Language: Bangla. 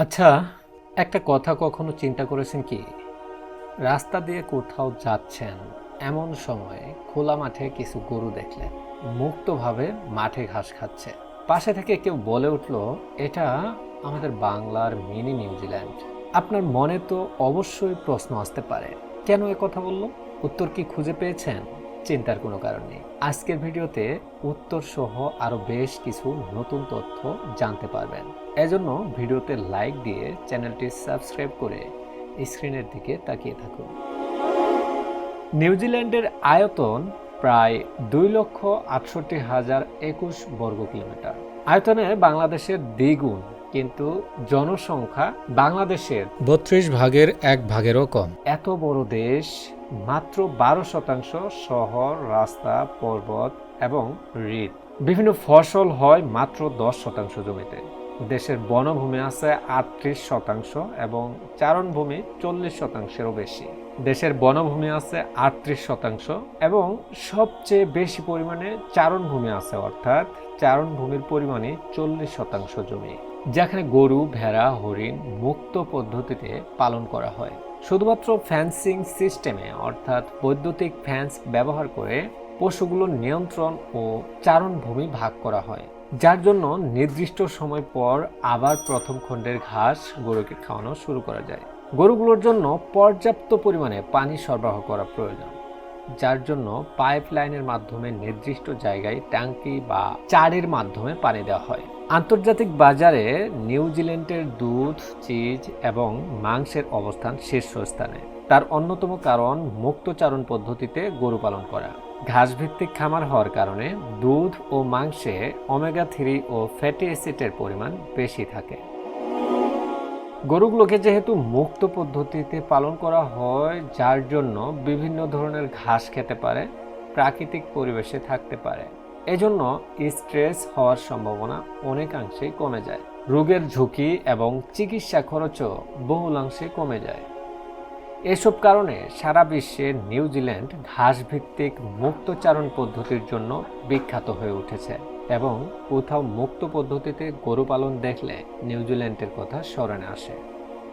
আচ্ছা একটা কথা কখনো চিন্তা করেছেন কি? রাস্তা দিয়ে কোথাও যাচ্ছেন এমন সময় খোলা মাঠে কিছু গরু দেখলেন। মুক্তভাবে মাঠে ঘাস খাচ্ছে। পাশে থেকে কেউ বলে উঠল, এটা আমাদের বাংলার মিনি নিউজিল্যান্ড। আপনার মনে তো অবশ্যই প্রশ্ন আসতে পারে। কেন এ কথা বলল? উত্তর কি খুঁজে পেয়েছেন? চিন্তার কোনো কারণ নেই। আজকের ভিডিওতে উত্তর সহ আরও বেশ কিছু নতুন তথ্য জানতে পারবেন। এজন্য ভিডিওতে লাইক দিয়ে চ্যানেলটি সাবস্ক্রাইব করে স্ক্রিনের দিকে তাকিয়ে থাকুন। নিউজিল্যান্ডের আয়তন প্রায় দুই লক্ষ আটষট্টি হাজার একুশ বর্গ কিলোমিটার। আয়তনে বাংলাদেশের দ্বিগুণ। কিন্তু জনসংখ্যা বাংলাদেশের বত্রিশ ভাগের এক ভাগেরও কম। এত বড় দেশ মাত্র বারো শতাংশ শহর রাস্তা পর্বত এবং হ্রদ। বিভিন্ন ফসল হয় মাত্র দশ শতাংশ জমিতে। দেশের বনভূমি আছে আটত্রিশ শতাংশ এবং চারণভূমি চল্লিশ শতাংশেরও বেশি। দেশের বনভূমি আছে আটত্রিশ শতাংশ এবং সবচেয়ে বেশি পরিমাণে চারণভূমি আছে অর্থাৎ চারণভূমির পরিমাণে চল্লিশ শতাংশ জমি। যেখানে গরু, ভেড়া, হরিণ মুক্ত পদ্ধতিতে পালন করা হয়। শুধুমাত্র ফ্যান্সিং সিস্টেমে, অর্থাৎ বৈদ্যুতিক ফ্যান্স ব্যবহার করে পশুগুলোর নিয়ন্ত্রণ ও চারণভূমি ভাগ করা হয়। যার জন্য নির্দিষ্ট সময় পর আবার প্রথম খণ্ডের ঘাস গরুকে খাওয়ানো শুরু করা যায়। গরুগুলোর জন্য পর্যাপ্ত পরিমাণে পানি সরবরাহ করা প্রয়োজন। যার জন্য পাইপ লাইনের মাধ্যমে নির্দিষ্ট জায়গায় ট্যাঙ্কি বা চারের মাধ্যমে পানি দেওয়া হয়। আন্তর্জাতিক বাজারে নিউজিল্যান্ডের দুধ, চিজ এবং মাংসের অবস্থান শীর্ষস্থানে। তার অন্যতম কারণ মুক্তচারণ পদ্ধতিতে গরু পালন করা। ঘাসভিত্তিক খামার হওয়ার কারণে দুধ ও মাংসে ওমেগা থ্রি ও ফ্যাটি অ্যাসিডের পরিমাণ বেশি থাকে। গরুগুলোকে যেহেতু মুক্ত পদ্ধতিতে পালন করা হয়, যার জন্য বিভিন্ন ধরনের ঘাস খেতে পারে, প্রাকৃতিক পরিবেশে থাকতে পারে। এজন্য স্ট্রেস হওয়ার সম্ভাবনা অনেকাংশেই কমে যায়। রোগের ঝুঁকি এবং চিকিৎসা খরচও বহুলাংশে কমে যায়। এসব কারণে সারা বিশ্বে নিউজিল্যান্ড ঘাসভিত্তিক মুক্তচারণ পদ্ধতির জন্য বিখ্যাত হয়ে উঠেছে। এবং কোথাও মুক্ত পদ্ধতিতে গরু পালন দেখলে নিউজিল্যান্ডের কথা স্মরণে আসে।